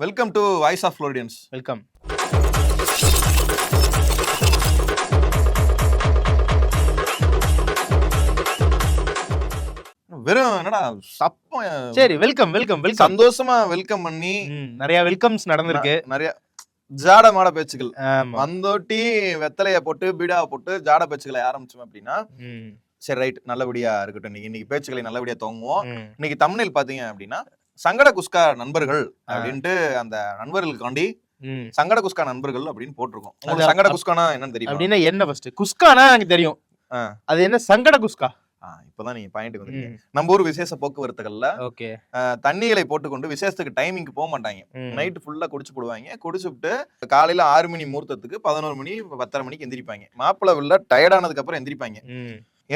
Welcome to voice of Floridians welcome வெறும் என்னடா சப்பம் சரி வெல்கம் வெல்கம் வெல்கம் சந்தோஷமா வெல்கம் பண்ணி நிறைய வெல்கம்ஸ் நடந்திருக்கு. நிறைய ஜாட மாட பேச்சுகள் ஆமா. வந்தோட்டி வெத்தலைய போட்டு பீடாவை போட்டு ஜாட பேச்சுகளை ஆரம்பிச்சோம் அப்படின்னா சரி ரைட் நல்லபடியா இருக்கட்டும். இன்னைக்கு இன்னைக்கு பேச்சுக்களை நல்லபடியா துவங்குவோம். ம். இன்னைக்கு தமிழில் பாத்தீங்க அப்படின்னா சங்கட குஸ்கா நண்பர்கள் அப்படின்ட்டு அந்த நண்பர்களுக்காண்டி. சங்கட குஸ்கா நண்பர்கள் அப்படின்னு போட்டிருக்கோம். உங்களுக்கு சங்கட குஸ்கானா என்னன்னு தெரியும்? அப்படின்னா என்ன ஃபர்ஸ்ட் குஸ்கானா எனக்கு தெரியும். அது என்ன சங்கட குஸ்கா? இப்பதான் நீங்க பாயிண்ட் வந்து நம்ம ஊர் விசேஷ போக்குவரத்துகள்ல ஓகே. தண்ணிகளை போட்டுக்கொண்டு விசேஷத்துக்கு டைமிங்க்கு போக மாட்டாங்க. நைட்டு ஃபுல்லா குடிச்சு போடுவாங்க. குடிச்சுட்டு காலையில ஆறு மணி முகூர்த்தத்துக்கு பதினோரு மணி பத்தரை மணிக்கு எந்திரிப்பாங்க. மாப்பிள்ளை உள்ள டயர்டானதுக்கு அப்புறம் எந்திரிப்பாங்க.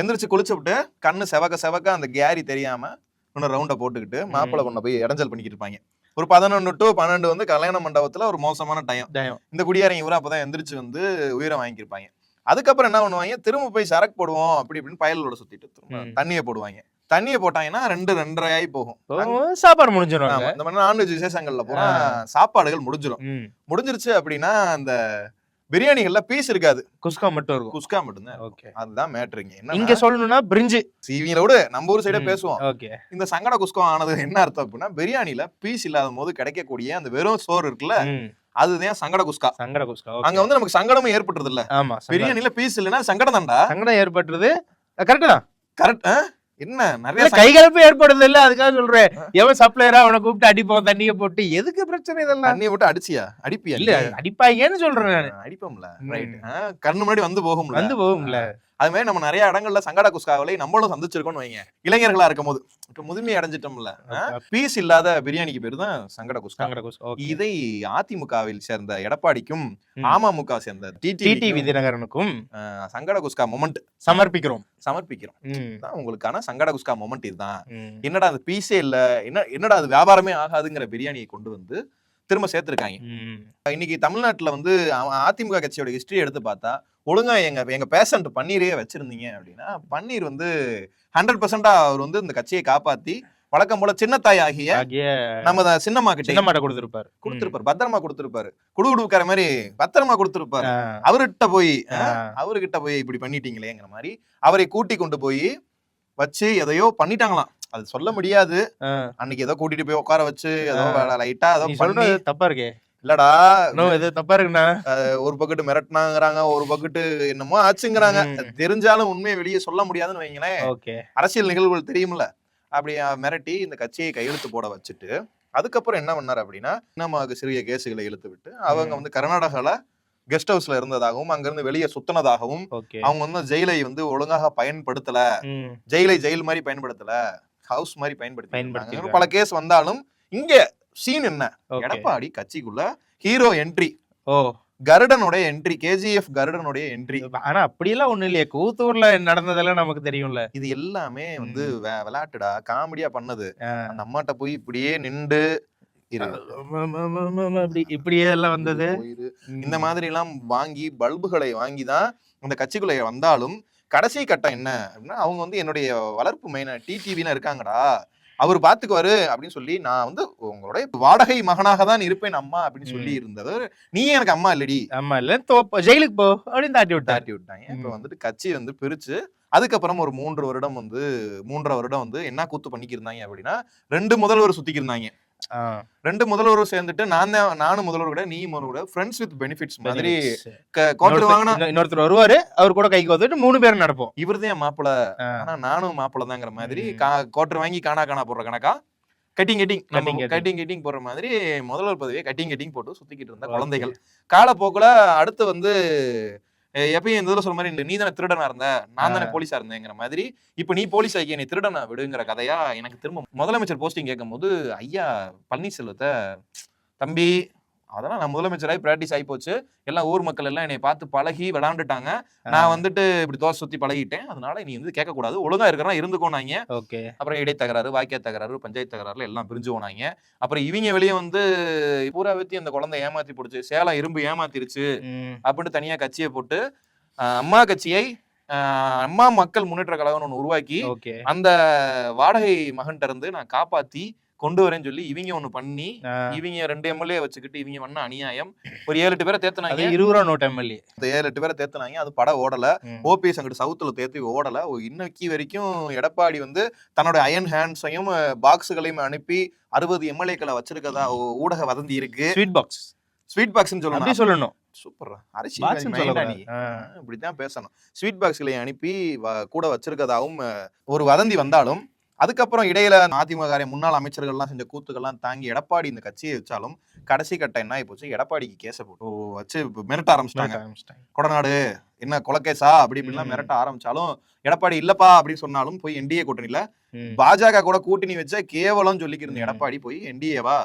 எந்திரிச்சு குளிச்சுவிட்டு கண்ணு செவக்க செவக்க அந்த கேரி தெரியாம இன்னொரு ரவுண்டை போட்டுக்கிட்டு மாப்பிள்ளை பொண்ணை போய் இடைஞ்சல் பண்ணிக்கிட்டு இருப்பாங்க. ஒரு பதினொன்று டு பன்னெண்டு வந்து கல்யாண மண்டபத்துல ஒரு மோசமான டைம். இந்த குடியாரங்க இவரும் அப்பதான் எந்திரிச்சு வந்து உயிரை வாங்கியிருப்பாங்க. அதுக்கப்புறம் என்ன பண்ணுவாங்க? திரும்ப போய் சரக்கு போடுவோம் அப்படி இப்படின்னு பயலோட சுத்திட்டு. தண்ணியை போடுவாங்க. தண்ணியை போட்டாங்கன்னா ரெண்டு ரெண்டரை ஆகி போகும் சாப்பாடு முடிஞ்சிடும் இந்த மாதிரி நான்வெஜ் விசேஷங்கள்ல பூரா சாப்பாடுகள் முடிஞ்சிடும். முடிஞ்சிருச்சு அப்படின்னா அந்த பிரியாணிகள்ல பீஸ் இருக்காது. குஸ்கா மட்டும் இருக்கும். குஸ்கா மட்டும்தான் ஓகே அதுதான் மேட்ருங்க இங்க. என்ன சொல்லணும்னா பிரிஞ்சு. சீவியில விட நம்ம ஊர் சைடே. பேசுவோம். ஓகே இந்த சங்கட குஸ்கம் ஆனது என்ன அர்த்தம் அப்படின்னா பிரியாணில பீஸ் இல்லாத போது கிடைக்கக்கூடிய அந்த வெறும் சோறு இருக்குல்ல அதுதான் சங்கட குஸ்கா. சங்கட குஸ்கா அங்க வந்து நமக்கு சங்கடமும் ஏற்பட்டுறது இல்ல ஆமா பிரியாணில பீஸ் இல்லைன்னா சங்கடம் தான்டா. சங்கடம் ஏற்பட்டுறது கரெக்ட் தான் கரெக்ட் என்ன? நிறைய கைகலப்பு ஏற்படுறது இல்ல அதுக்காக சொல்றேன். எவன் சப்ளையரா அவனை கூப்பிட்டு அடிப்போம் தண்ணிய போட்டு? எதுக்கு பிரச்சனை இதெல்லாம்? தண்ணியை போட்டு அடிச்சியா? அடிப்பியா இல்ல அடிப்பாங்கன்னு சொல்றேன் நானு. அடிப்போம்ல. ரைட் கண்ணு முன்னாடி வந்து போகும்ல. வந்து போகும்ல. அது மாதிரி நம்ம நிறைய இடங்கள்ல சங்கட குஸ்காவலை நம்மளும் சந்திச்சிருக்கோம்னு வைங்க. இளைஞர்களா இருக்கும் போது இப்ப முதுமை அடைஞ்சிட்டோம்ல. பீஸ் இல்லாத பிரியாணிக்கு பேரு தான் சங்கட குஸ்கா. சங்கட குஸ்கா ஓகே. இதை அதிமுகவில் சேர்ந்த எடப்பாடிக்கும். அமமுக சேர்ந்த டிடி விதிநகரனுக்கும் சங்கட குஸ்கா மொமெண்ட் சமர்ப்பிக்கிறோம். சமர்ப்பிக்கிறோம். உங்களுக்கான சங்கட குஸ்கா மொமெண்ட் இதுதான். என்னடா அது பீஸே இல்ல என்ன என்னடா அது வியாபாரமே ஆகாதுங்கிற பிரியாணியை கொண்டு வந்து திரும்ப சேர்த்திருக்காங்க. இன்னைக்கு தமிழ்நாட்டுல வந்து அதிமுக கட்சியோட ஹிஸ்டரி எடுத்து பார்த்தா ஒழுங்கா எங்க எங்க பேஷண்ட் பன்னீரே வச்சிருந்தீங்க அப்படின்னா பன்னீர் வந்து ஹண்ட்ரட் பர்சன்டா அவர் வந்து இந்த கட்சியை காப்பாத்தி வழக்கம் போல சின்னத்தாய் ஆகிய நம்ம சின்னம்மா கிட்ட சின்ன மாட்டை கொடுத்திருப்பாரு. கொடுத்திருப்பாரு. பத்திரமா கொடுத்திருப்பாரு. குடு குடுக்கிற மாதிரி பத்திரமா கொடுத்திருப்பாரு. அவர்கிட்ட போய். அவர்கிட்ட போய் இப்படி பண்ணிட்டீங்களேங்கிற மாதிரி அவரை கூட்டி கொண்டு போய் வச்சு எதையோ பண்ணிட்டாங்களாம். அது சொல்ல முடியாது. அன்னைக்கு ஏதோ கூட்டிட்டு போய் உட்கார வச்சு ஏதோ லைட்டா ஏதோ பண்ணி. தப்பா இருக்கே. இல்லடா இது தப்பா இருக்குண்ணா. ஒரு பக்கெட்டு மிரட்டினாங்கிறாங்க ஒரு பக்கெட்டு என்னமோ ஆச்சுங்கிறாங்க. தெரிஞ்சாலும் உண்மையை வெளியே சொல்ல முடியாதுன்னு வைங்களேன். அரசியல் நிகழ்வுகள் தெரியும்ல. அப்படி மிரட்டி இந்த கட்சியை கையெழுத்து போட வச்சுட்டு அதுக்கப்புறம் என்ன பண்ணாரு அப்படின்னா இன்னமாவுக்கு சிறிய கேஸுகளை இழுத்து விட்டு அவங்க. வந்து கர்நாடகால கெஸ்ட் ஹவுஸ்ல இருந்ததாகவும் அங்கிருந்து வெளியே சுத்தினதாகவும் அவங்க வந்து ஜெயிலை வந்து ஒழுங்காக பயன்படுத்தல. ஜெயிலை ஜெயில் மாதிரி பயன்படுத்தல. ஹவுஸ் மாதிரி பயன்படுத்தி பயன்படுத்திருக்காங்க. பல கேஸ் வந்தாலும் இங்க சீன் என்ன. எடப்பாடி கட்சிக்குள்ள ஹீரோ என்ட்ரி ஓ. கருடனுடைய என்ட்ரி கேஜிஎஃப் கருடனுடைய என்ட்ரி ஆனா அப்படியெல்லாம் ஒண்ணும் இல்லையே. கூத்தூர்ல நடந்ததெல்லாம் நமக்கு தெரியும்ல. இது எல்லாமே வந்து விளையாட்டுடா காமெடியா பண்ணது. அந்த அம்மாட்ட போய் இப்படியே நின்று இப்படியே எல்லாம் வந்தது. இந்த மாதிரி எல்லாம் வாங்கி பல்புகளை வாங்கி தான் இந்த கட்சிக்குள்ள வந்தாலும் கடைசி கட்டம் என்ன அப்படின்னா அவங்க வந்து என்னுடைய வளர்ப்பு மெயின டிடிவின்னு இருக்காங்கடா. அவர் பாத்துக்குவாரு அப்படின்னு சொல்லி நான் வந்து உங்களுடைய வாடகை மகனாக தான் இருப்பேன் அம்மா அப்படின்னு சொல்லி இருந்தது. நீ எனக்கு அம்மா இல்லடி? ஆமா இல்ல ஜெயிலுக்கு போ அப்படின்னு தாட்டி விட்டாரு. தாட்டி விட்டாங்க. இப்ப. வந்துட்டு கட்சி வந்து பிரிச்சு அதுக்கப்புறம் ஒரு மூன்று வருடம் வந்து மூன்றரை வருடம் வந்து என்ன கூத்து பண்ணிக்கிருந்தாங்க அப்படின்னா ரெண்டு முதல்வர் சுத்திக்கிருந்தாங்க ரெண்டு முதல்வரும் சேர்ந்துட்டு நான் தான் நானும் முதல்வர் கூட நீ முதல்வர் கூட ஃப்ரெண்ட்ஸ் வித் பெனிஃபிட்ஸ் மாதிரி. கோட்டர் வாங்கினா இன்னொருத்தர் வருவாரு அவர் கூட கைக்கு வந்துட்டு மூணு பேரும் நடப்போம் இவர்தான் மாப்பிள ஆ. ஆனா நானும் மாப்பிள தாங்கிற மாதிரி. கோட்டர் வாங்கி காணா காணா போடுற கணக்கா cutting cutting cutting. Cutting cutting போடுற மாதிரி முதல்வர் பதவியை கட்டிங் கட்டிங் போட்டு சுத்திக்கிட்டு இருந்த குழந்தைகள் காலப்போக்குல அடுத்து வந்து எப்பயும் இந்த இதுல சொல்ற மாதிரி நீ தானே திருடனா இருந்த நான் தானே போலீஸா இருந்தேங்கிற மாதிரி இப்ப நீ போலீஸ் ஆகிய நீ திருடனா விடுங்கிற கதையா எனக்கு திரும்ப முதலமைச்சர் போஸ்டிங் கேட்கும்போது ஐயா பன்னீர்செல்வத்தை தம்பி அதெல்லாம் நான் முதலமைச்சராகி பிராக்டிஸ் ஆகி போச்சு எல்லாம் ஊர் மக்கள் எல்லாம் என்னை பார்த்து பழகி விளாண்டுட்டாங்க. நான் வந்துட்டு இப்படி தோசை சுத்தி பழகிட்டேன். அதனால நீ வந்து கேட்கக்கூடாது. ஒழுங்கா இருக்கிறனா இருந்துக்கோனாங்க ஓகே. அப்புறம் இடைத்தகராறு வாக்கிய தகராறு பஞ்சாயத்து தகராறுல எல்லாம் பிரிஞ்சு போனாங்க அப்புறம் இவங்க வெளியே வந்து பூரா வத்தி அந்த குழந்தை ஏமாத்தி போடுச்சு. சேலம் இரும்பு ஏமாத்திருச்சு அப்படின்னு தனியா கட்சியை போட்டு அம்மா கட்சியை அம்மா மக்கள் முன்னேற்ற கழகம்னு ஒன்று உருவாக்கி அந்த வாடகை மகன்கிட்ட இருந்து நான் காப்பாத்தி கொண்டு வரேன்னு சொல்லி இவங்க ஒண்ணு பண்ணி இவங்க ரெண்டு எம்எல்ஏ வச்சுக்கிட்டு இவங்க பண்ண அநியாயம். ஒரு ஏழு எட்டு பேரை தேத்துனாங்க. இருபது ரூபா நோட் எம்எல்ஏ அந்த ஏழு எட்டு பேரை தேத்துனாங்க. அது படம் ஓடல. ஓபிஎஸ் அங்கிட்டு சவுத்துல தேத்தி ஓடல. ஓ, இன்னைக்கு வரைக்கும் எடப்பாடி வந்து தன்னோட அயன் ஹேண்ட்ஸையும் பாக்ஸுகளையும் அனுப்பி அறுபது எம்எல்ஏக்களை வச்சிருக்கதா ஊடக வதந்தி இருக்கு. ஸ்வீட் பாக்ஸ் ஸ்வீட் பாக்ஸ்னு அப்படி சொல்லணும். சொல்லணும் சூப்பர் Box அரசியல் ன்னு மைண்டா சொல்லக்கூடாது. நீ ஆ. இப்படித்தான் பேசணும். ஸ்வீட் பாக்ஸ்களை அனுப்பி வ- கூட வச்சிருக்கதாவும் அஹ், ஒரு வதந்தி வந்தாலும் அதுக்கப்புறம் இடையில அதிமுக முன்னாள் அமைச்சர்கள்லாம் செஞ்ச கூத்துக்கள்லாம் தாங்கி எடப்பாடி இந்த கட்சியை வச்சாலும் கடைசி கட்டம் என்ன ஆகி போச்சு எடப்பாடிக்கு கேச போட்டு வச்சு மிரட்ட ஆரம்பிச்சிட்டாங்க. கொடநாடு என்ன கொலகேசா அப்படி இப்படிலாம். மிரட்ட ஆரம்பிச்சாலும் எடப்பாடி இல்லப்பா அப்படின்னு சொன்னாலும் போய் என்டிஏ கூட்டணியில. பாஜக கூட கூட்டணி வச்ச கேவலம் சொல்லிக்கிருந்த. எடப்பாடி போய் என்டிஏவா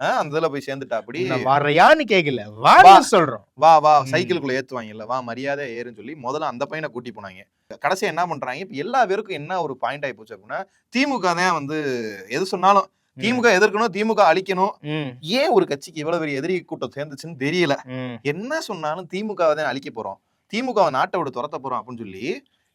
அந்த இதுல போய் சேர்ந்துட்டா அப்படி. நான் வர்றியான்னு கேக்கல. வான்னு சொல்றோம். வா வா. சைக்கிளுக்குள்ள ஏத்துவாங்கல்ல. வா மரியாதை ஏறுன்னு சொல்லி முதல்ல அந்த பையனை கூட்டி போனாங்க. கடைசியா என்ன பண்றாங்க? இப்ப எல்லா பேருக்கும் என்ன ஒரு பாயிண்ட் ஆகி போச்சு அப்படின்னா திமுக தான் வந்து எது சொன்னாலும் திமுக எதிர்க்கணும் திமுக அழிக்கணும். ஏன் ஒரு கட்சிக்கு இவ்வளவு பெரிய எதிரி கூட்டம் சேர்ந்துச்சுன்னு தெரியல. என்ன சொன்னாலும் திமுகவை தான் அழிக்க போறோம். திமுகவை நாட்டை விட்டு துரத்த போறோம் அப்படின்னு சொல்லி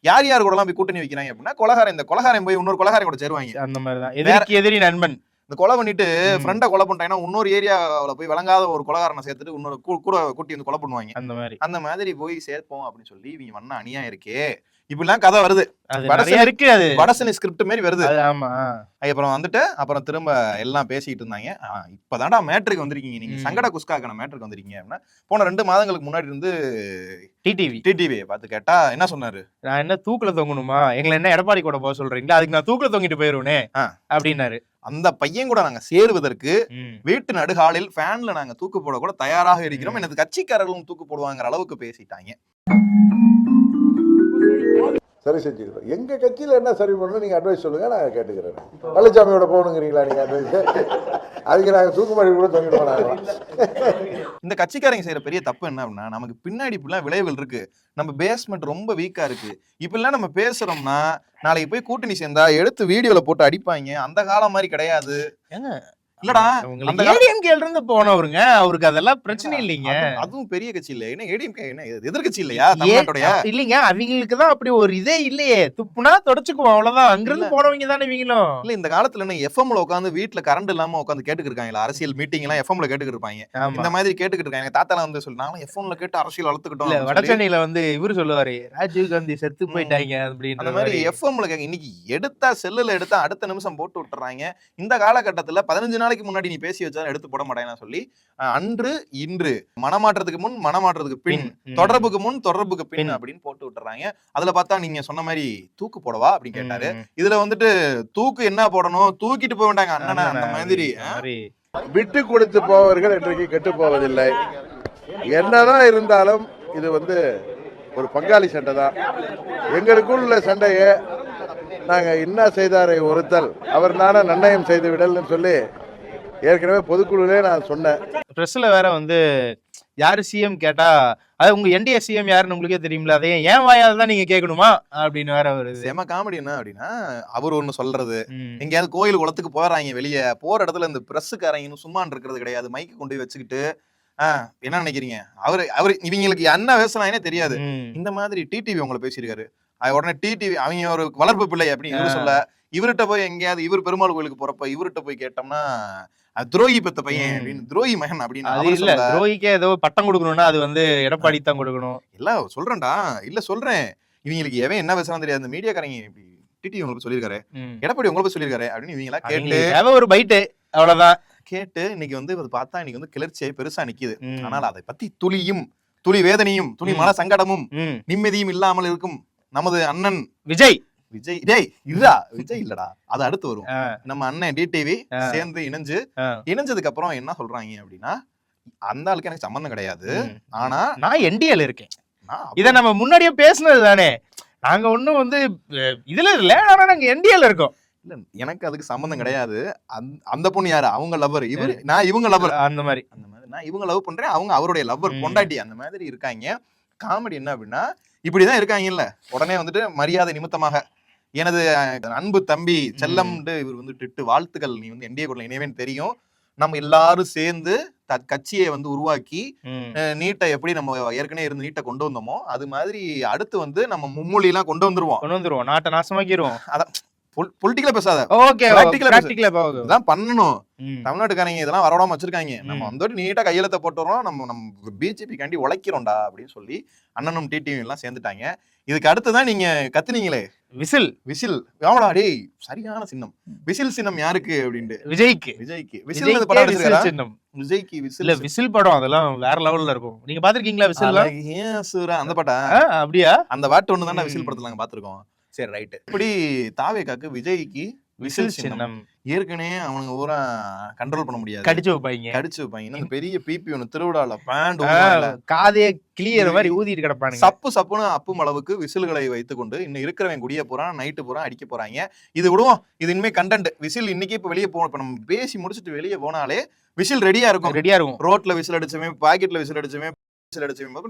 யார் யார் கூட எல்லாம் போய் கூட்டணி வைக்கிறாங்க அப்படின்னா கொலகாரன். இந்த கொலகாரன் போய் இன்னொரு கொலகாரன் கூட சேருவாங்க. அந்த மாதிரிதான். எதிரி நண்பன். இந்த கொலை பண்ணிட்டு. ஃப்ரெண்டை கொலை பண்ணிட்டாங்கன்னா இன்னொரு ஏரியாவில் போய் வழங்காத ஒரு கொலகாரனை சேர்த்துட்டு இன்னொரு கூட கூட்டி வந்து கொலை பண்ணுவாங்க. அந்த மாதிரி. அந்த மாதிரி போய் சேர்ப்போம் அப்படின்னு சொல்லி இவங்க வண்ண அநியாயம் இருக்கே. இப்படிலாம் கதை வருது. இருக்கு அது. வடசனி ஸ்கிரிப்ட் மாதிரி வருது. ஆமா. அப்புறம் வந்துட்டு அப்புறம் திரும்ப எல்லாம் பேசிட்டு இருந்தாங்க. இப்பதான்டா மேட்ருக்கு வந்திருக்கீங்க. நீங்க. சங்கட குஸ்காக்கான மேட்ருக்கு வந்திருக்கீங்க அப்படின்னா போன ரெண்டு மாதங்களுக்கு முன்னாடி இருந்து டிடிவி. டிடிவியை பார்த்து கேட்டா என்ன சொன்னாரு? நான் என்ன தூக்குல தொங்கணுமா? எங்களை என்ன எடப்பாடி கூட போக சொல்றீங்களா? அதுக்கு நான் தூக்குல தொங்கிட்டு போயிருவேனே. அப்படின்னாரு. அந்த பையன் கூட நாங்க சேருவதற்கு. வீட்டு நடுகாலில் ஃபேன்ல நாங்க தூக்கு போட கூட தயாராக இருக்கிறோம். எனது கட்சிக்காரர்களும் தூக்கு போடுவாங்கிற அளவுக்கு பேசிட்டாங்க. சரி செஞ்சுக்கிறோம். எங்க கட்சியில என்ன சரி பண்ணணும் நீங்க அட்வைஸ் சொல்லுங்க நான் கேட்டுக்கிறேன். பழனிசாமியோட போகணுங்கிறீங்களா நீங்க அட்வைஸ் அதுக்கு நாங்க தூக்குமாடி கூட தொங்கிட்டு போனாங்க இந்த கட்சிக்காரங்க செய்யற பெரிய தப்பு என்ன அப்படின்னா நமக்கு பின்னாடி இப்படிலாம் விளைவுகள் இருக்கு. நம்ம பேஸ்மெண்ட் ரொம்ப வீக்கா இருக்கு. இப்படிலாம் நம்ம பேசுறோம்னா நாளைக்கு போய் கூட்டணி சேர்ந்தா எடுத்து வீடியோல போட்டு அடிப்பாங்க அந்த காலம் மாதிரி கிடையாது. ஏங்க, இல்லடா அந்த உங்களுக்கு கால- ஏடிஎம்கேல இருந்து போனவருங்க அவருக்கு அதெல்லாம் பிரச்சனை இல்லைங்க. அதுவும் பெரிய கட்சி இல்ல. என்ன ஏடிஎம்கே என்ன இது எதிர்க்கட்சி இல்லையா? தமிழ்நாட்டுடைய? இல்லைங்க அவங்களுக்கு தான் அப்படி ஒரு இதே இல்லையே. துப்புனா தொடச்சுக்குவோம் அவ்வளவுதான். அங்கிருந்து போனவங்க தானே இவங்களும். இல்ல இந்த காலத்துல என்ன எஃப்எம்ல உட்காந்து வீட்ல கரண்ட் இல்லாம உட்காந்து கேட்டுக்கிட்டு இருக்காங்களா அரசியல் மீட்டிங் எல்லாம் எஃப்எம்ல கேட்டுக்கிட்டு இருப்பாங்க இந்த மாதிரி கேட்டுக்கிட்டு இருக்காங்க தாத்தால வந்து நானும் எஃப்எம்ல கேட்டு அரசியல் இல்ல வளர்த்துக்கிட்டோம் அப்படின்னு சொல்லி வடசென்னையில வந்து இவரு சொல்லுவாரு ராஜீவ் காந்தி செத்து போயிட்டாங்க அப்படின்ற அந்த மாதிரி எஃப்எம்ல இன்னைக்கு எடுத்தா செல்லுல எடுத்தா அடுத்த நிமிஷம் போட்டு விட்டுறாங்க. இந்த காலகட்டத்துல பதினஞ்சு நாளைக்கு முன்னாடி நீ பேசி வச்சாலும் எடுத்து போட மாட்டேன்னு சொல்லி அன்று இன்று மனமாற்றத்துக்கு முன் மனமாற்றத்துக்கு பின். தொடர்புக்கு முன் தொடர்புக்கு பின். அப்படின்னு போட்டு விட்டுறாங்க. அதுல பார்த்தா நீங்க சொன்ன மாதிரி தூக்கு போடவா அப்படின்னு கேட்டாரு. இதுல வந்துட்டு தூக்கு என்ன போடணும்? தூக்கிட்டு போக வேண்டாங்க அண்ணனா அந்த மாதிரி. விட்டு கொடுத்து போவர்கள் இன்றைக்கு கெட்டு போவதில்லை. என்னதான் இருந்தாலும் இது வந்து ஒரு பங்காளி சண்டை தான். எங்களுக்குள் உள்ள சண்டையை நாங்க என்ன செய்தாரை ஒருத்தல் அவர் நானே நன்னயம் செய்து விடல்னு சொல்லி ஏற்கனவே பொதுக்குழுலே நான் சொன்னேன். ப்ரெஸ்ல வேற வந்து யாரு சிஎம் கேட்டா அது உங்க என்டிஏ சிஎம் யாருன்னு உங்களுக்கே தெரியும்ல அதை ஏன் வாயால தான் நீங்க கேட்கணுமா? அப்படின்னு வேற வருது செம காமெடி என்ன அப்படின்னா அவர் ஒண்ணு சொல்றது. எங்கேயாவது கோயில் குளத்துக்கு போறாங்க வெளியே போற இடத்துல இந்த பிரஸ்ஸுக்காரங்க சும்மான் இருக்கிறது கிடையாது. மைக்கு கொண்டு போய் வச்சுக்கிட்டு ஆஹ் என்ன நினைக்கிறீங்க? அவரு அவரு இவங்களுக்கு என்ன பேசுனாங்கன்னே தெரியாது. இந்த மாதிரி டிடிவி உங்களை பேசியிருக்காரு. அது உடனே டிடிவி அவங்க ஒரு வளர்ப்பு பிள்ளை அப்படின்னு சொல்ல இவர்கிட்ட போய் எங்கேயாவது இவர் பெருமாள் கோயிலுக்கு போறப்ப இவர்கிட்ட போய் கேட்டோம்னா துரோகி பெத்த பையன். அப்படின்னு துரோகி மகன் அப்படின்னு அது இல்ல துரோகிக்கே ஏதோ பட்டம் கொடுக்கணும்னா அது வந்து எடப்பாடி தான் கொடுக்கணும் இல்ல சொல்றேன்டா இல்ல சொல்றேன் இவங்களுக்கு எவன் என்ன பேசுறான்னு தெரியாது இந்த மீடியாக்காரங்க இப்படி டிடிவி உங்களுக்கு சொல்லியிருக்காரு ம். எடப்பாடி உங்களுக்கு சொல்லியிருக்காரு அப்படின்னு இவங்களா கேட்டு ஒரு பைட்டு அவ்வளவுதான் கேட்டு இன்னைக்கு வந்து பார்த்தா இன்னைக்கு வந்து கிளர்ச்சியாய் பெருசா நிக்குது. ஆனால் அதை பத்தி துளியும் துளி வேதனையும் துளி. மன சங்கடமும். நிம்மதியும் இல்லாமல் இருக்கும் நமது அண்ணன் விஜய் விஜய் டேய் இதா விஜய் இல்லடா. அது அடுத்து வரும். நம்ம அண்ணன் டிடிவி. சேர்ந்து இணைஞ்சு. இணைஞ்சதுக்கு அப்புறம் என்ன சொல்றாங்க அப்படின்னா அந்த ஆளுக்கு எனக்கு சம்பந்தம் கிடையாது. ஆனா நான் என்டிஏல இருக்கேன். இத நம்ம முன்னாடியே பேசுனது தானே. நாங்க ஒண்ணும் வந்து இதுல இல்ல ஆனா நாங்க என்டிஏல இருக்கோம். இல்ல எனக்கு அதுக்கு சம்பந்தம் கிடையாது. அந்த- பொண்ணு யாரு? அவங்க லவர் இவர் நான் இவங்க லவர் அந்த மாதிரி. அந்த மாதிரி. நான் இவங்க லவ் பண்றேன் அவங்க அவருடைய லவ்வர் ம். பொண்டாட்டி அந்த மாதிரி இருக்காங்க. காமெடி என்ன அப்படின்னா இப்படிதான் இருக்காங்கல்ல. உடனே வந்துட்டு மரியாதை நிமித்தமாக எனது அன்பு தம்பி செல்லம்ட்டு இவர் வந்து திட்டு வாழ்த்துக்கள். நீ வந்து என்டிஏ கூட இணைவேன்னு தெரியும். நம்ம எல்லாரும் சேர்ந்து கட்சியை வந்து உருவாக்கி நீட்டை எப்படி நம்ம ஏற்கனவே இருந்து நீட்டை கொண்டு வந்தோமோ அது மாதிரி அடுத்து வந்து நம்ம மும்மொழி எல்லாம் கொண்டு வந்துருவோம். கொண்டு வந்துருவோம். நாட்டை நாசமாக்கிருவோம். பொலிட்டிக்கலா பேசாத. ஓகே போகுது இதான் பண்ணணும். தமிழ்நாட்டுக்காரங்க இதெல்லாம் வரவிடாம வச்சிருக்காங்க. நம்ம. வந்துட்டு நீட்டா கையெழுத்த போட்டுறோம் நம்ம நம்ம பிஜேபி காண்டி உழைக்கிறோம்டா அப்படின்னு சொல்லி அண்ணனும் டிடிவி எல்லாம் சேர்ந்துட்டாங்க. இதுக்கு அடுத்துதான் நீங்க கத்துனீங்களே. விசில். விசில். ஆமாடா டேய் சரியான சின்னம். விசில் சின்னம் யாருக்கு அப்படின்ட்டு. விஜய்க்கு. விஜய்க்கு. விசில் படம் விசில் சின்னம். விஜய்க்கு இல்ல விசில் விசில் படம் அதெல்லாம் வேற லெவல்ல இருக்கும். நீங்க பாத்திருக்கீங்களா விசில் ஏன் சூரா அந்த பாட்டா? அப்படியா? அந்த பாட்டு ஒண்ணு தானே. விசில் படத்துல நாங்க பாத்துருக்கோம். சரி ரைட் இப்படி தாவேக்காக்கு விஜய்க்கு விசில் சின்னம். ஏற்கனவே அவனுங்க ஊரா கண்ட்ரோல் பண்ண முடியாது. கடிச்சு வைப்பாங்க. கடிச்சு வைப்பாங்க. பெரிய பிபி ஒண்ணு திருவிழால பேண்ட் ஆ, காதே கிளியற மாதிரி ஊதிட்டு கிடப்பானுங்க. சப்பு சப்புன்னு அப்பும் அளவுக்கு விசில்களை வைத்துக்கொண்டு இன்னும் இருக்கிறவன் குடிய போறான் நைட்டு போறான் அடிக்க போறாங்க. இது விடுவோம். இது இனிமே கண்டென்ட் விசில் இன்னைக்கு இப்ப வெளியே போகணும் இப்ப நம்ம பேசி முடிச்சுட்டு வெளியே போனாலே விசில் ரெடியா இருக்கும். ரெடியா இருக்கும். ரோட்ல விசில் அடிச்சவன் பாக்கெட்ல விசில் அடிச்சவன்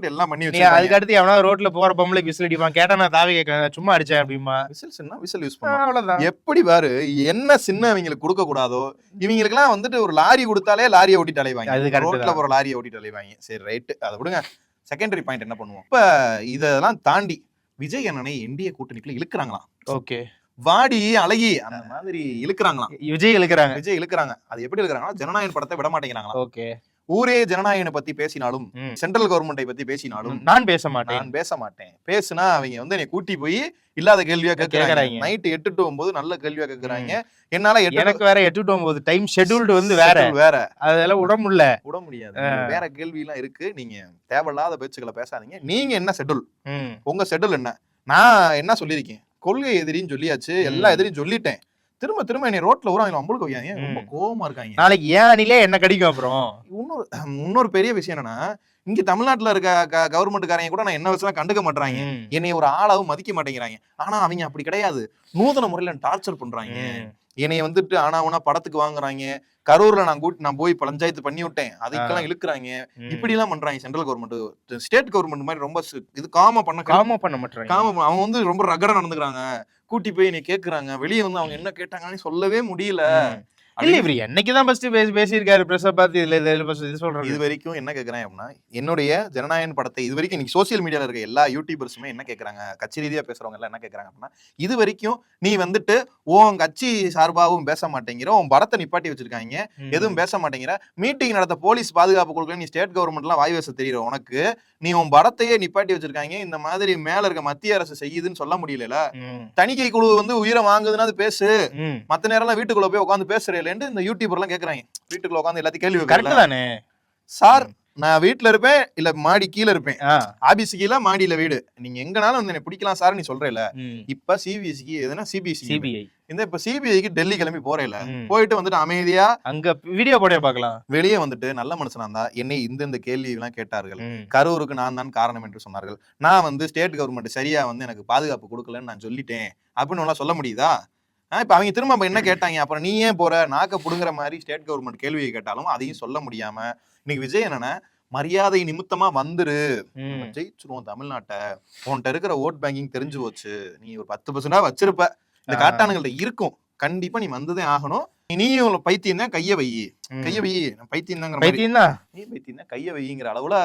எல்லாம் பண்ணி வச்சிருக்காங்க அதுக்கு அடுத்து எவனா ரோட்ல போற பொம்பளைக்கு விசில் அடிப்பான். கேட்டா நான் தாவி சும்மா அடிச்சேன் அப்படிமா விசில் சின்ன விசில் யூஸ் பண்ணுவோம் அவ்வளவுதான். எப்படி பாரு என்ன சின்ன இவங்களுக்கு கொடுக்க கூடாதோ இவங்களுக்குலாம் வந்துட்டு ஒரு லாரி கொடுத்தாலே லாரியை ஓட்டிட்டு அலைவாங்க. ரோட்ல. போற லாரியை ஓட்டிட்டு அலைவாங்க. சரி ரைட்டு அதை விடுங்க. செகண்டரி பாயிண்ட் என்ன பண்ணுவோம்? இப்ப இதெல்லாம் தாண்டி விஜய் அண்ணனை என்டிஏ கூட்டணிக்குள்ள இழுக்கிறாங்களாம். ஓகே. வாடி அழகி அந்த மாதிரி இழுக்கிறாங்களாம். விஜய் இழுக்கிறாங்க. விஜய் இழுக்கிறாங்க. அது எப்படி இழுக்கிறாங்கன்னா ஜனநாயகன் படத்தை விட மாட்டேங்கிறாங்களாம். ஓகே. ஊரே ஜனநாயகனை பத்தி பேசினாலும். சென்ட்ரல் கவர்மெண்ட்டை பத்தி பேசினாலும் நான் பேச மாட்டேன். நான் பேச மாட்டேன். பேசுனா அவங்க வந்து என்னை கூட்டி போய் இல்லாத கேள்வியா கேட்கறாங்க கேக்குறாங்க. நைட் எட்டு டு ஒன்பது நல்ல கேள்வியா கேக்குறாங்க. என்னால எனக்கு வேற எட்டு டு ஒன்பது டைம் ஷெட்யூல்டு வந்து வேற. வேற. அதெல்லாம் விட முடியல. விட முடியாது. வேற கேள்வி எல்லாம் இருக்கு. நீங்க தேவையில்லாத பேச்சுக்களை பேசாதீங்க. நீங்க என்ன ஷெட்யூல். உங்க ஷெட்யூல் என்ன? நான் என்ன சொல்லியிருக்கேன்? கொள்கை எதிரின்னு சொல்லியாச்சு. எல்லா. எதிரியும் சொல்லிட்டேன். திரும்ப திரும்ப என்னை ரோட்ல ஊரா அம்பளுக்கு வைக்காங்க ரொம்ப. கோவமா இருக்காங்க. நாளைக்கு ஏன் அணிலே என்ன கடிக்கும் அப்புறம்? இன்னொரு இன்னொரு பெரிய விஷயம் என்னன்னா இங்க தமிழ்நாட்டுல இருக்க கவர்மெண்ட்காரங்க கூட நான் என்ன வச்சுலாம் கண்டுக்க மாட்டாங்க. என்னை ஒரு ஆளாவும் மதிக்க மாட்டேங்கிறாங்க. ஆனா அவங்க அப்படி கிடையாது. நூதன முறையில டார்ச்சர் பண்றாங்க. என்னைய வந்துட்டு ஆனா உனா படத்துக்கு வாங்குறாங்க. கரூர்ல நான் கூட்டி நான் போய் பஞ்சாயத்து பண்ணி விட்டேன். அதுக்கெல்லாம் இழுக்கிறாங்க. இப்படி எல்லாம் பண்றாங்க சென்ட்ரல் கவர்மெண்ட் ஸ்டேட் கவர்மெண்ட் மாதிரி ரொம்ப இது காம பண்ண காம பண்ண மாட்டாங்க காம அவங்க வந்து ரொம்ப ரகடா நடந்துக்கிறாங்க. கூட்டி போய் என்னை கேக்குறாங்க. வெளியே வந்து அவங்க என்ன கேட்டாங்கன்னு சொல்லவே முடியல. இல்ல இவரு என்னைக்குதான் ஃபர்ஸ்ட் பேசி பேசியிருக்காரு பிரஸ் பார்த்து இதுல இது சொல்றது இது வரைக்கும் என்ன கேக்குறேன் அப்படின்னா என்னுடைய ஜனநாயகன் படத்தை இது வரைக்கும் இன்னைக்கு சோசியல் மீடியால இருக்க எல்லா யூடியூபர்ஸுமே என்ன கேக்குறாங்க கட்சி ரீதியா பேசுறவங்க எல்லாம் என்ன கேக்குறாங்க அப்படின்னா இது வரைக்கும் நீ வந்துட்டு உன் கட்சி சார்பாகவும் பேச மாட்டேங்கிற உன் படத்தை நிப்பாட்டி வச்சிருக்காங்க. எதுவும் பேச மாட்டேங்கிற மீட்டிங் நடத்த போலீஸ் பாதுகாப்பு கொடுக்கல நீ ஸ்டேட் கவர்மெண்ட்லாம் வாய் பேச தெரியுற உனக்கு நீ உன் படத்தையே நிப்பாட்டி வச்சிருக்காங்க இந்த மாதிரி மேல இருக்க மத்திய அரசு செய்யுதுன்னு சொல்ல முடியல. தணிக்கை குழு வந்து உயிரை வாங்குதுன்னா அது பேசு. மத்த நேரம்லாம் வீட்டுக்குள்ள போய் உட்காந்து பேசுறேன்ட்டு இந்த யூடியூபர் எல்லாம் கேக்குறாங்க. வீட்டுக்குள்ள உட்காந்து எல்லாத்தையும் கேள்வி கரெக்ட் தானே? சார் நான் வீட்ல இருப்பேன் இல்ல மாடி கீழ இருப்பேன். ஆபீஸ் கீழ மாடியில வீடு. நீங்க எங்கனாலும் வந்து என்ன பிடிக்கலாம் சார் நீ சொல்றேல. இப்ப சிபிஎஸ்சிக்கு எதுனா சிபிஎஸ்சி சிபிஐ இந்த இப்ப சிபிஐக்கு டெல்லி கிளம்பி போறேல. போயிட்டு வந்துட்டு அமைதியா அங்க வீடியோ போட பார்க்கலாம். வெளியே வந்துட்டு நல்ல மனுஷனா இருந்தா என்னை இந்த இந்த கேள்வி எல்லாம் கேட்டார்கள். கரூருக்கு நான் தான் காரணம் என்று சொன்னார்கள். நான் வந்து ஸ்டேட் கவர்மெண்ட் சரியா வந்து எனக்கு பாதுகாப்பு கொடுக்கலன்னு நான் சொல்லிட்டேன். அப்படின்னு எல்லாம் சொல்ல முடியுதா? இப்ப அவங்க திரும்ப என்ன கேட்டாங்க? அப்புறம் நீ ஏன் போற? நாக்க புடுங்குற மாதிரி ஸ்டேட் கவர்மெண்ட் கேள்வியை கேட்டாலும் அதையும் சொல்ல முடியாம இன்னைக்கு விஜய் என்னன்னா மரியாதை நிமித்தமா வந்துரு. ஜெயிச்சிருவோம் தமிழ்நாட்டை. உன்கிட்ட இருக்கிற ஓட் பேங்கிங் தெரிஞ்சு போச்சு. நீ ஒரு பத்து பர்சன்டா வச்சிருப்ப. இந்த. காட்டானுங்கள்ட்ட இருக்கும். கண்டிப்பா நீ வந்ததே ஆகணும். நீயும் பைத்தியம் தான் கைய வை. கைய வை. பைத்தியம் மாதிரி. பைத்தியம் தான் நீ பைத்தியம் தான் கைய வைங்கிற அளவுல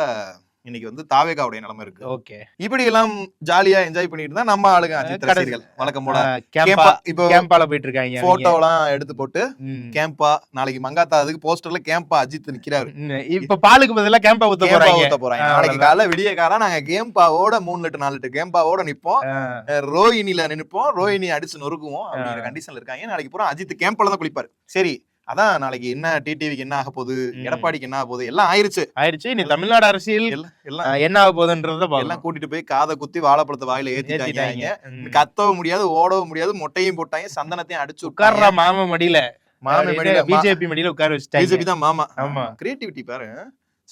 இன்னைக்கு வந்து தாவேகாவுடைய நிலைமை இருக்கு. ஓகே. இப்படி எல்லாம் ஜாலியா என்ஜாய் பண்ணிட்டு தான் நம்ம ஆளுங்க அஜித் ரசிகர்கள். வழக்கம் போல. கேம்பா இப்போ கேம்பால போயிட்டு இருக்காங்க. போட்டோ எல்லாம் எடுத்து போட்டு. கேம்பா நாளைக்கு மங்காத்தா அதுக்கு போஸ்டர்ல கேம்பா அஜித் நிக்கிறாரு. இப்ப பாலுக்கு பதிலா கேம்பா ஊத்த போறாங்க. ஊத்த போறாங்க. நாளைக்கு காலைல விடிய காலம் நாங்க கேம்பாவோட மூணு லிட்டர் நாலு லிட்டர் கேம்பாவோட நிப்போம். ரோஹிணில நினைப்போம். ரோஹிணி அடிச்சு நொறுக்குவோம். அப்படிங்கிற கண்டிஷன்ல இருக்காங்க. நாளைக்கு பூரா அஜித் கேம்பால தான் குளிப்பாரு. சரி அதான் நாளைக்கு என்ன டிடிவிக்கு என்ன ஆக போகுது. எடப்பாடிக்கு என்ன ஆக போகுது எல்லாம் ஆயிருச்சு. ஆயிடுச்சு நீ தமிழ்நாடு அரசியல் எல்லாம் என்ன ஆக போகுதுன்றத எல்லாம் கூட்டிட்டு போய் காதை குத்தி வாழைப்பழத்தை வாயில ஏத்திட்டாங்க. கத்தவும் முடியாது ஓடவும் முடியாது மொட்டையும் போட்டாங்க சந்தனத்தையும் அடிச்சு உட்கார்றா மாமா மடியில. மாமி மடியில பிஜேபி மடியில உட்கார வச்சுட்டாங்க. பிஜேபி தான் மாமா. ஆமா. கிரியேட்டிவிட்டி பாரு.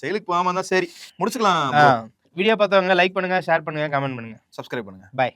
செயலுக்கு போகாம தான் சரி. முடிச்சுக்கலாம் வீடியோ பார்த்தவங்க லைக் பண்ணுங்க ஷேர் பண்ணுங்க கமெண்ட் பண்ணுங்க. சப்ஸ்கிரைப் பண்ணுங்க. பாய்